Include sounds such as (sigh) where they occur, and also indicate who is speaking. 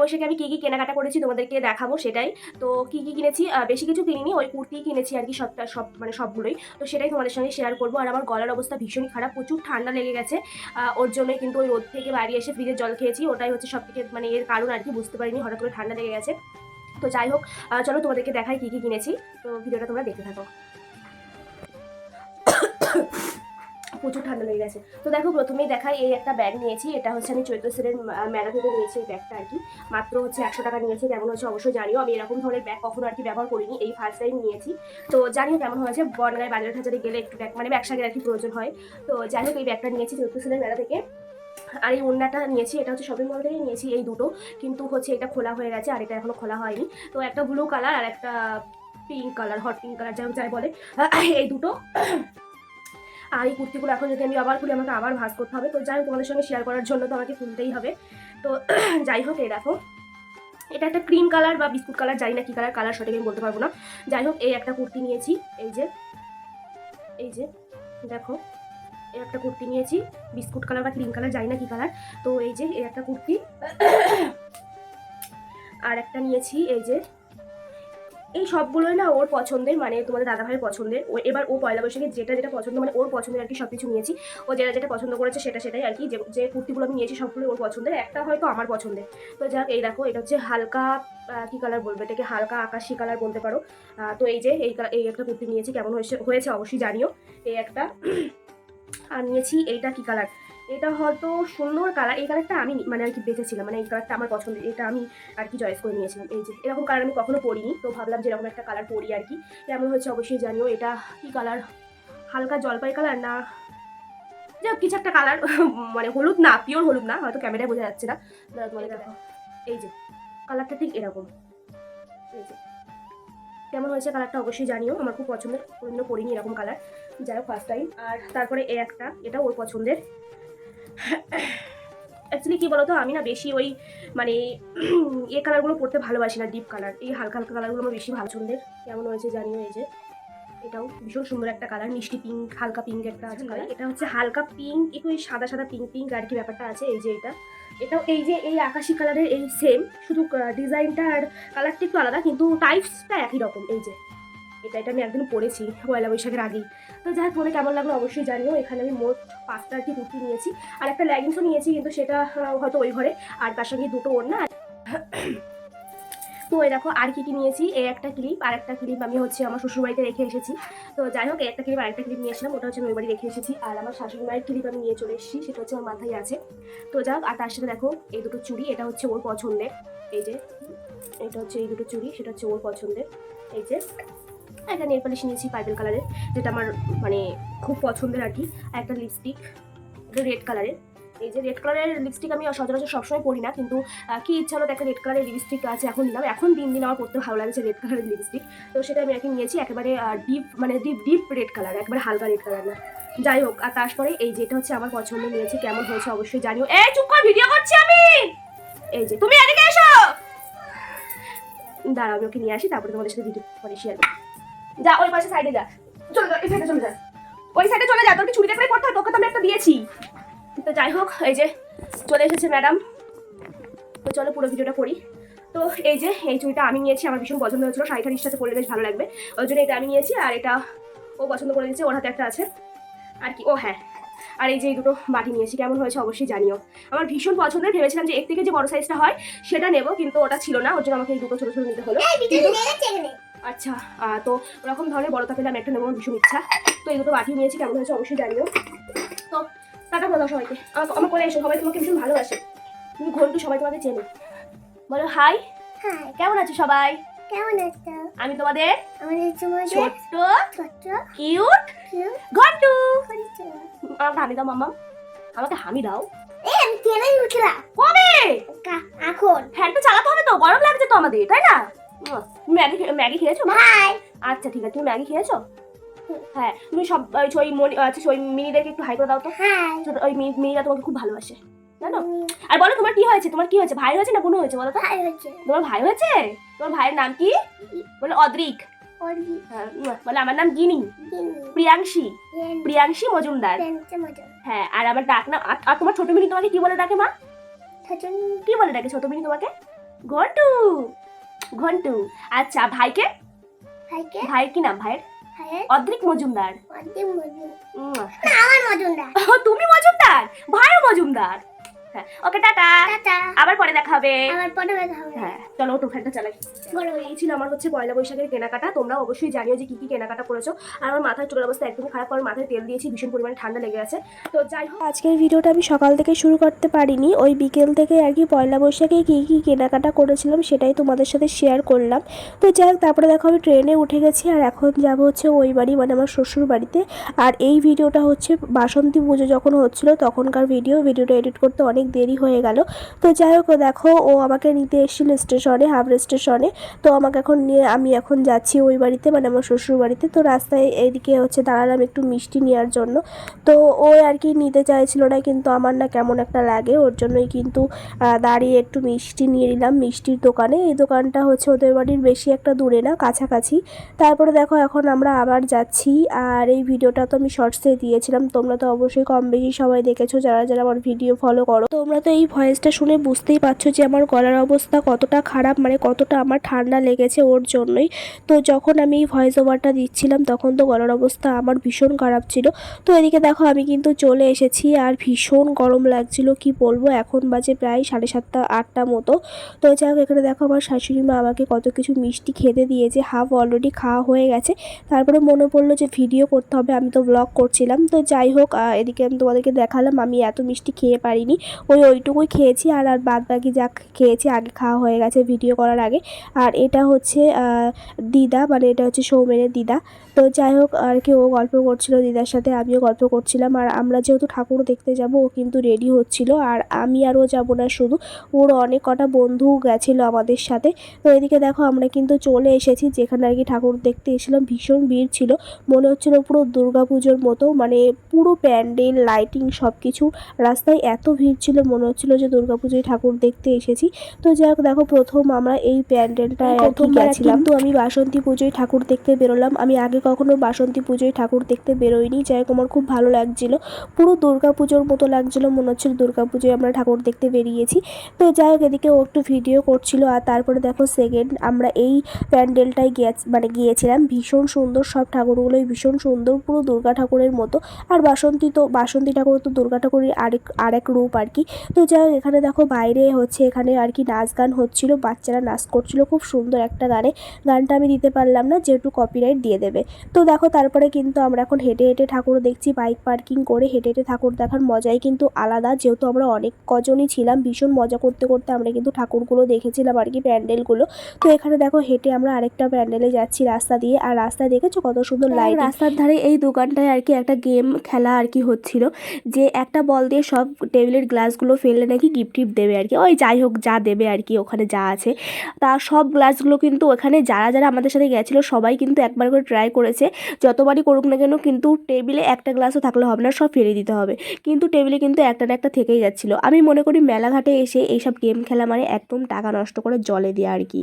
Speaker 1: বৈশাখে আমি কী কী কেনাকাটা করেছি তোমাদেরকে দেখাবো সেটাই। তো কী কী কিনেছি? বেশি কিছু কিনিনি, ওই কুর্তি কিনেছি আর কি সবটা, সব মানে সবগুলোই। তো সেটাই তোমাদের সঙ্গে শেয়ার করব। আর আমার গলার অবস্থা ভীষণই খারাপ, প্রচুর ঠান্ডা লেগে গেছে। ওর জন্যই কিন্তু ওই রোদ থেকে বাড়ি এসে ফ্রিজের জল খেয়েছি, ওটাই হচ্ছে সব থেকে মানে এর কারণ আর কি, বুঝতে পারিনি, হঠাৎ করে ঠান্ডা লেগে গেছে। তো যাই হোক চলো তোমাদেরকে দেখাই কী কী কিনেছি। তো ভিডিওটা তোমরা দেখতে থাকো। প্রচুর ঠান্ডা লেগে গেছে। তো দেখো, প্রথমেই দেখাই এই একটা ব্যাগ নিয়েছি। এটা হচ্ছে আমি চৈত্র সেলের মেলা থেকে নিয়েছি এই ব্যাগটা আর কি। মাত্র হচ্ছে একশো টাকা নিয়েছি, কেমন হচ্ছে অবশ্যই জানিও। আমি এরকম ধরনের ব্যাগ কখনো আর কি ব্যবহার করিনি, এই ফার্স্ট টাইম নিয়েছি। তো জানিও কেমন হয়েছে? বনগায় বাজারে টাজারে গেলে একটু ব্যাগ মানে ব্যবসাকে আর কি প্রয়োজন হয়। তো যাই হোক এই ব্যাগটা নিয়েছি চৈত্র সেলের মেলা থেকে। আর এই ওড়নাটা নিয়েছি, এটা হচ্ছে শপিং মল থেকে নিয়েছি এই দুটো। কিন্তু হচ্ছে এটা খোলা হয়ে গেছে আর এটা এখনও খোলা হয়নি। তো একটা ব্লু কালার আর একটা pink colour hot pink colour যাই বলে। এই দুটো। আর এই কুর্তিগুলো এখন যদি আমি আবার খুলি, আমাকে আবার ভাজ করতে হবে। তো যাই তোমাদের সঙ্গে শেয়ার করার জন্য তো আমাকে খুলতেই হবে। তো (clears throat) যাই হোক, এই দেখো। এটা একটা ক্রিম কালার বা বিস্কুট কালার জানি না কি কালার কালার সঠিক আমি বলতে পারব না। যাই হোক, এই একটা কুর্তি নিয়েছি। এই যে এই যে, দেখো, এই একটা কুর্তি নিয়েছি। বিস্কুট কালার বা ক্রিম কালার জানি না কি কালার তো এই যে, এই একটা কুর্তি। (clears throat) আর একটা নিয়েছি, এই যে এই সবগুলোই না ওর পছন্দের মানে তোমাদের দাদা ভাইয়ের পছন্দের। ও এবার ও পয়লা বৈশাখে যেটা যেটা পছন্দ মানে ওর পছন্দের আর কি সব কিছু নিয়েছি। ও যেটা যেটা পছন্দ করেছে সেটা সেটাই আর কি, যে যে কুর্তিগুলো আমি নিয়েছি সবগুলো ওর পছন্দের, একটা হয়তো আমার পছন্দের। তো যাক, এই দেখো, এটা হচ্ছে হালকা কী কালার বলবে এটাকে? হালকা আকাশি কালার বলতে পারো। তো এই যে, এই এই একটা কুর্তি নিয়েছি, কেমন হয়েছে হয়েছে অবশ্যই জানিও। এই একটা, আর নিয়েছি এইটা কী কালার এটা হয়তো সুন্দর কালার এই কালারটা আমি মানে আর কি বেঁচেছিলাম মানে এই কালারটা আমার পছন্দের এটা আমি আর কি চয়েস করে নিয়েছিলাম। এই যে এরকম কালার আমি কখনো পরিনি তো ভাবলাম যে এরকম একটা কালার পরি আর কি। কেমন হচ্ছে অবশ্যই জানিও এটা কি কালার হালকা জলপাই কালার না যাই হোক, কিছু একটা কালার (laughs) মানে হলুদ না পিওর হলুদ না হয়তো ক্যামেরায় বোঝা যাচ্ছে না। দেখো এই যে কালারটা ঠিক এরকম। এই যে কেমন হয়েছে কালারটা অবশ্যই জানিও আমার খুব পছন্দের কোনোদিনও পরিনি এরকম কালার যাই হোক ফার্স্ট টাইম আর তারপরে এই একটা এটা ওর পছন্দের। অ্যাকচুয়ালি কি বলতো? আমি না বেশি ওই মানে এ কালারগুলো পড়তে ভালোবাসি না ডিপ কালার এই হালকা হালকা কালারগুলো আমার বেশি ভালো পছন্দের কেমন হয়েছে জানিও এই যে। এটাও ভীষণ সুন্দর একটা কালার মিষ্টি পিঙ্ক হালকা পিঙ্ক একটা আছে কালার এটা হচ্ছে হালকা পিঙ্ক একটু ওই সাদা সাদা পিঙ্ক পিঙ্ক আর কি ব্যাপারটা আছে এই যে এটা। এটাও এই যে এই আকাশি কালারের এই সেম শুধু ডিজাইনটা আর কালারটা একটু আলাদা কিন্তু টাইপসটা একই রকম এই যে। এটা এটা আমি একদিন পরেছি পয়লা বৈশাখের আগেই। তো যাই হোক তোমাদের কেমন লাগল অবশ্যই জানিও। এখানে আমি মোট পাঁচটা কি কুর্তি নিয়েছি। আর একটা লেগিংসও নিয়েছি, কিন্তু সেটা হয়তো ওই ঘরে। আর তার সঙ্গে দুটো ওড়না। আর- (clears throat) তো এই দেখো, আর কি কি নিয়েছি? এই একটা ক্লিপ, আর একটা ক্লিপ আমি হচ্ছে আমার শ্বশুরবাড়িতে রেখে এসেছি। তো যাই হোক একটা ক্লিপ, আর একটা ক্লিপ নিয়ে এসেছিলাম ওটা হচ্ছে আমি বাড়ি রেখে এসেছি। আর আমার শাশুড়ি মায়ের ক্লিপ আমি নিয়ে চলে এসেছি, সেটা হচ্ছে আমার মাথায় আছে। তো যাই হোক, আর তার সাথে দেখো, এই দুটো চুড়ি, এটা হচ্ছে ওর পছন্দের। এই যে, এটা হচ্ছে এই দুটো চুড়ি, সেটা হচ্ছে ওর পছন্দের। এই যে একটা নেল পালিশ নিয়েছি পার্পেল কালারের যেটা আমার মানে খুব পছন্দের আর কি। আর একটা লিপস্টিক রেড কালারের এই যে রেড কালারের লিপস্টিক আমি সচরাচর সবসময় পরি না, কিন্তু কি ইচ্ছা হলো একটা রেড কালারের লিপস্টিক আছে, এখন নিলাম। এখন দিন দিন আমার পড়তে ভালো লাগছে রেড কালারের লিপস্টিক তো সেটা আমি এখন নিয়েছি একেবারে ডিপ মানে ডিপ ডিপ রেড কালার একবারে হালকা রেড কালার না। যাই হোক, আর তারপরে এই যেটা হচ্ছে আমার পছন্দ নিয়েছি, কেমন হয়েছে অবশ্যই জানিও। এই, চুপ কর ভিডিও করছি আমি! এই যে, তুমি এদিকে এসো! দাঁড়াও, আমি ওকে নিয়ে আসি, তারপরে তোমাদের সাথে ভিডিও পরে শেয়ার করব যা ওই পাশে সাইডে যা। চলে যা এই সাইডে চলে যা। ওই সাইডে চলে যা তোর কি চুড়িটা করে পড়তে হয়? তোকে তো আমি একটা দিয়েছি। তো যাই হোক এই যে চলে এসেছে ম্যাডাম তো চলো পুরো ভিডিওটা করি। তো এই যে এই চুড়িটা আমি নিয়েছি আমার ভীষণ পছন্দ হয়েছিল। শাড়ি ঠাড়ির সাথে পরলে বেশ ভালো লাগবে। ওই জন্য এটা আমি নিয়েছি আর এটা ও পছন্দ করে দিয়েছে ওর হাতে একটা আছে। আর কি ও হ্যাঁ। আর এই যে এই দুটো বাটি নিয়েছি কেমন হয়েছে অবশ্যই জানিও। আমার ভীষণ পছন্দের ভেবেছিলাম যে এর থেকে যে বড় সাইজটা হয় সেটা নেব কিন্তু ওটা ছিল না ওর জন্য আমাকে এই দুটো ছোটো ছোটো নিতে হলো। আচ্ছা তো ওরকম ধরনের বড় পেলে আমি একটা নেব আমার ভীষণ ইচ্ছা। তো এই দুটো বাটি নিয়েছি কেমন হয়েছে অবশ্যই জানিও। তো টাটা বলো সবাইকে। আমাকে আমার করে এসো সবাই তোমাকে ভীষণ ভালোবাসে। তুমি ঘন্টু সবাই তোমাকে চেনে। বলো হাই। কেমন আছো সবাই?
Speaker 2: কেমন আছো?
Speaker 1: আমি তোমাদের
Speaker 2: আমাদের
Speaker 1: ছোট্ট
Speaker 2: ছোট্ট
Speaker 1: কিউট ঘন্টু। আমাকে হামি দাও মাম্মা। আমাকে হামি দাও।
Speaker 2: এই আমি উঠলাম?
Speaker 1: কবে?
Speaker 2: এখন।
Speaker 1: ফ্যানটা চালাতে হবে তো গরম লাগছে তো আমাদের তাই না? ম্যাগি ম্যাগি খেয়েছো?
Speaker 2: হাই
Speaker 1: আচ্ছা ঠিক আছে তুমি ম্যাগি খেয়েছো? হ্যাঁ তুমি সব ওই মনি আচ্ছা ওই মিনিদেরকে একটু হাই করে দাও তো। ছোট ওই মিনিরা তোমাকে খুব ভালোবাসে জানো? আর বলো তোমার কি হয়েছে? তোমার কি হয়েছে? ভাই হয়েছে না বোন হয়েছে বলো তো?
Speaker 2: হাই হচ্ছে
Speaker 1: তোমার ভাই হয়েছে? তোমার ভাইয়ের নাম কি? বলে অদ্রিক। হ্যাঁ, বলে আমার নাম গিনি। প্রিয়াংশী। প্রিয়াংশী। মজুমদার। হ্যাঁ আর আমার ডাক নাম আর- আর তোমার ছোট মিনি তোমাকে কি বলে ডাকে মা? কি বলে ডাকে ছোট মিনি তোমাকে? ঘন্টু ঘন্টু আচ্ছা ভাইকে?
Speaker 2: ভাইকে?
Speaker 1: ভাইয়ের কি নাম ভাইয়ের? অদ্রিক মজুমদার।
Speaker 2: আমার
Speaker 1: মজুমদার। তুমি মজুমদার? ভাইও মজুমদার? হ্যাঁ ওকে টাটা।
Speaker 2: টাটা।
Speaker 1: আবার পরে দেখা হবে।
Speaker 2: আমার পরে দেখা হবে।
Speaker 1: হ্যাঁ চলো ওটো ফ্যানটা চালাই।
Speaker 2: বলো
Speaker 1: এই ছিল আমার হচ্ছে পয়লা বৈশাখের কেনাকাটা। তোমরা অবশ্যই জানিও যে কি কি কেনাকাটা করেছ। আর আমার মাথার চুলের অবস্থা একদমই খারাপ কারণ মাথায় তেল দিয়েছি ভীষণ পরিমাণে ঠান্ডা লেগে আছে। তো যাই হোক
Speaker 3: আজকের ভিডিওটা আমি সকাল থেকে শুরু করতে পারিনি। ওই বিকেল থেকে আর কি পয়লা বৈশাখে কী কী কেনাকাটা করেছিলাম সেটাই তোমাদের সাথে শেয়ার করলাম। তো যাই হোক তারপরে দেখো আমি ট্রেনে উঠে গেছি আর এখন যাব হচ্ছে ওই বাড়ি মানে আমার শ্বশুর বাড়িতে। আর এই ভিডিওটা হচ্ছে বাসন্তী পুজো যখন হচ্ছিল তখনকার ভিডিও ভিডিওটা এডিট করতে অনেক দেরি হয়ে গেল। তো যাই হোক, দেখো, ও আমাকে নিতে এসেছিল স্টেশনে হাবড়া স্টেশনে। তো আমাকে এখন নিয়ে, আমি এখন যাচ্ছি ওই বাড়িতে মানে আমার শ্বশুর বাড়িতে। তো রাস্তায় এদিকে হচ্ছে দাঁড়ালাম একটু মিষ্টি নেওয়ার জন্য। তো ও আর কি নিতে চাইছিল না, কিন্তু আমার না কেমন একটা লাগে। ওর জন্যই কিন্তু দাঁড়িয়ে একটু মিষ্টি নিয়ে নিলাম, মিষ্টির দোকানে। এই দোকানটা হচ্ছে ওদের বাড়ির বেশি একটা দূরে না, কাছাকাছি। তারপরে দেখো, এখন আমরা আবার যাচ্ছি। আর এই ভিডিওটা তো আমি শর্টসে দিয়েছিলাম, তোমরা তো অবশ্যই কম বেশি সবাই দেখেছ। যারা যারা আমার ভিডিও ফলো করো তোমরা তো এই ভয়েসটা শুনে বুঝতেই পারছ যে আমার গলার অবস্থা কতটা খারাপ মানে কতটা আমার ঠান্ডা লেগেছে ওর জন্যই। তো যখন আমি এই ভয়েস ওভারটা দিচ্ছিলাম, তখন তো গলার অবস্থা আমার ভীষণ খারাপ ছিল। তো এদিকে দেখো, আমি কিন্তু চলে এসেছি আর ভীষণ গরম লাগছিল, কি বলব? এখন বাজে প্রায় সাড়ে সাতটা, আটটা মতো। তো যাই হোক, এখানে দেখো, আমার শাশুড়ি মা আমাকে কত কিছু মিষ্টি খেতে দিয়েছে। হাফ অলরেডি খাওয়া হয়ে গেছে। তারপরে মনে পড়ল যে ভিডিও করতে হবে, আমি তো ব্লগ করছিলাম। তো যাই হোক এদিকে আমি তোমাদেরকে দেখালাম, আমি এত মিষ্টি খেয়ে পারিনি। ওই ওইটুকুই খেয়েছি আর আর বাদ বাকি যা খেয়েছি, আগে খাওয়া হয়ে গেছে ভিডিও করার আগে। আর এটা হচ্ছে দিদা মানে এটা হচ্ছে সৌমেনের দিদা। তো যাই হোক আর কি ও গল্প করছিল দিদার সাথে আমিও গল্প করছিলাম। আর আমরা যেহেতু ঠাকুর দেখতে যাব ও কিন্তু রেডি হচ্ছিল। আর আমি আর ও যাব না শুধু ওর অনেক কটা বন্ধু গেছিল আমাদের সাথে। তো এদিকে দেখো আমরা কিন্তু চলে এসেছি যেখানে আর কি ঠাকুর দেখতে এসেছিলাম। ভীষণ ভিড় ছিল। মনে হচ্ছিল পুরো দুর্গা পুজোর মতো মানে পুরো প্যান্ডেল লাইটিং সব কিছু রাস্তায় এত ভিড় ছিল মনে হচ্ছিল যে দুর্গা পুজোয় ঠাকুর দেখতে এসেছি। তো যাই হোক দেখো প্রথম আমরা এই প্যান্ডেলটা গেছিলাম। তো আমি বাসন্তী পুজোয় ঠাকুর দেখতে বেরোলাম। আমি আগে কখনো বাসন্তী পুজোয় ঠাকুর দেখতে বেরোইনি যাই হোক আমার খুব ভালো লাগছিল। পুরো দুর্গা পুজোর মতো লাগছিল। মনে হচ্ছিল দুর্গা পুজোয় আমরা ঠাকুর দেখতে বেরিয়েছি। তো যাই হোক, এদিকে ও একটু ভিডিও করছিল আর তারপরে দেখো সেকেন্ড আমরা এই প্যান্ডেলটায় গিয়ে মানে গিয়েছিলাম। ভীষণ সুন্দর সব ঠাকুরগুলোই ভীষণ সুন্দর। পুরো দুর্গা ঠাকুরের মতো। আর বাসন্তী তো, বাসন্তী ঠাকুর তো দুর্গা ঠাকুরের আরেক আরেক রূপ আর কি। তো যাই হোক, এখানে দেখো বাইরে হচ্ছে এখানে আর কি নাচ গান হচ্ছিল। বাচ্চারা নাচ করছিল। খুব সুন্দর একটা গানে। গানটা আমি দিতে পারলাম না, যেহেতু কপিরাইট দিয়ে দেবে। তো দেখো তারপরে কিন্তু আমরা এখন হেঁটে হেঁটে ঠাকুর দেখছি বাইক পার্কিং করে হেঁটে হেঁটে ঠাকুর দেখার মজাই কিন্তু আলাদা। যেহেতু আমরা অনেক কজনই ছিলাম ভীষণ মজা করতে করতে আমরা কিন্তু ঠাকুরগুলো দেখেছিলাম আর কি প্যান্ডেলগুলো। তো এখানে দেখো হেঁটে আমরা আরেকটা প্যান্ডেলে যাচ্ছি রাস্তা দিয়ে। আর রাস্তা দেখেছ কত সুন্দর লাইট রাস্তার ধারে এই দোকানটায় আর কি একটা গেম খেলা আর কি হচ্ছিল। যে একটা বল দিয়ে সব টেবিলের গ্লাসগুলো ফেললে নাকি গিফট টিফট দেবে আর কি। ওই যাই হোক যা দেবে আর কি ওখানে যা আছে। তা সব গ্লাসগুলো কিন্তু ওখানে যারা যারা আমাদের সাথে গেছিল সবাই কিন্তু একবার করে ট্রাই করেছে, যতবারই করুক না কেন কিন্তু টেবিলে একটা গ্লাসও থাকলে হবে না, সব ফেলে দিতে হবে। কিন্তু টেবিলে কিন্তু একটা না একটা থেকেই যাচ্ছিল। আমি মনে করি মেলাঘাটে এসে এইসব গেম খেলা মানে একদম টাকা নষ্ট করে জলে দেওয়া আর কি।